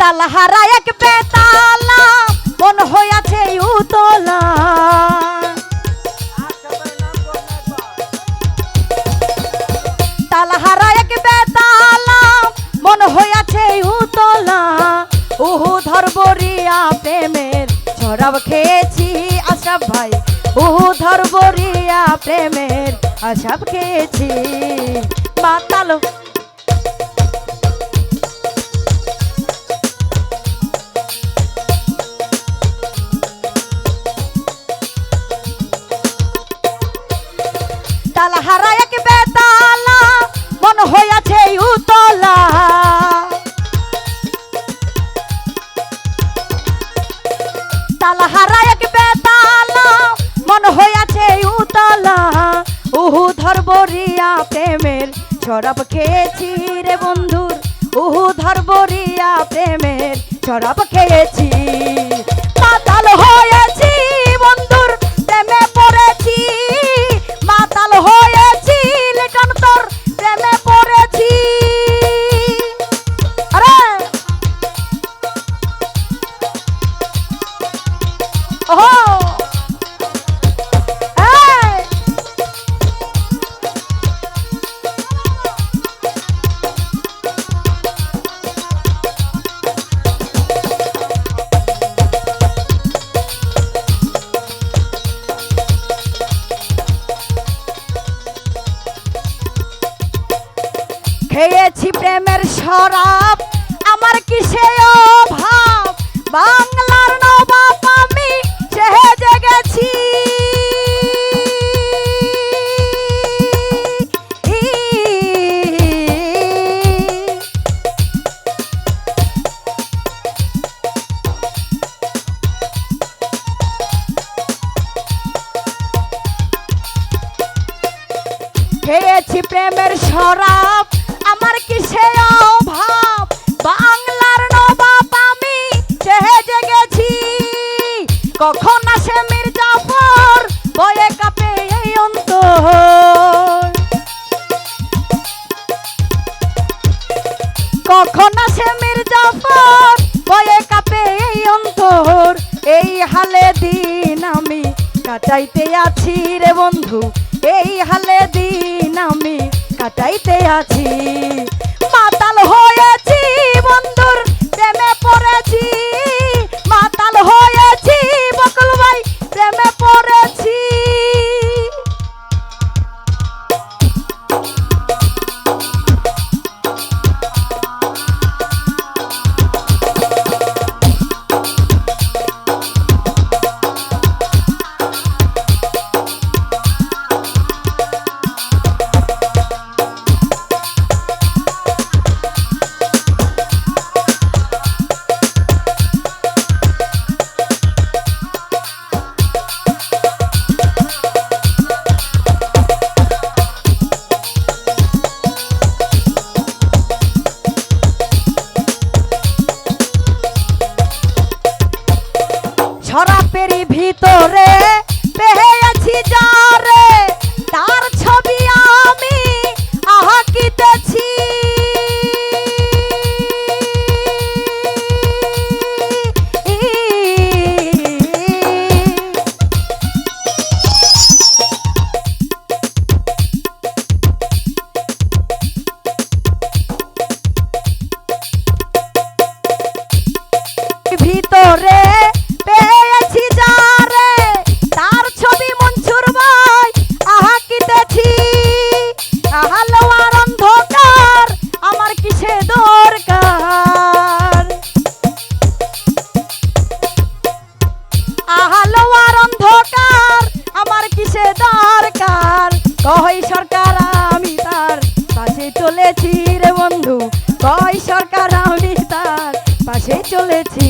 তালহারা এক বেতালা, মন হইয়াছে উতলা। তালহারা এক বেতালা, মন হইয়াছে উতলা। উহু ধরবরিয়া প্রেমের ছড়াব খেয়েছি আশাব ভাই। উহু ধরবরিয়া প্রেমের আশাব খেয়েছি। মাতাল শরাব খেয়েছি রে বন্ধুর উহু ধরবরিয়া প্রেমের শরাব খেয়েছি। শরাব আমার কিসে অভাব? বাংলার নবাব আমি চেহে জেগেছি। খেয়েছি প্রেমের শরাব আমার কিসে কাটাইতে আছি রে বন্ধু এই হালে দিন আমি কাটাইতে আছি। মাতাল হয়েছি কিসে দরকার কই সরকার আমি তার? পাশে চলেছি রে বন্ধু কই সরকার আমি তার? পাশে চলেছি।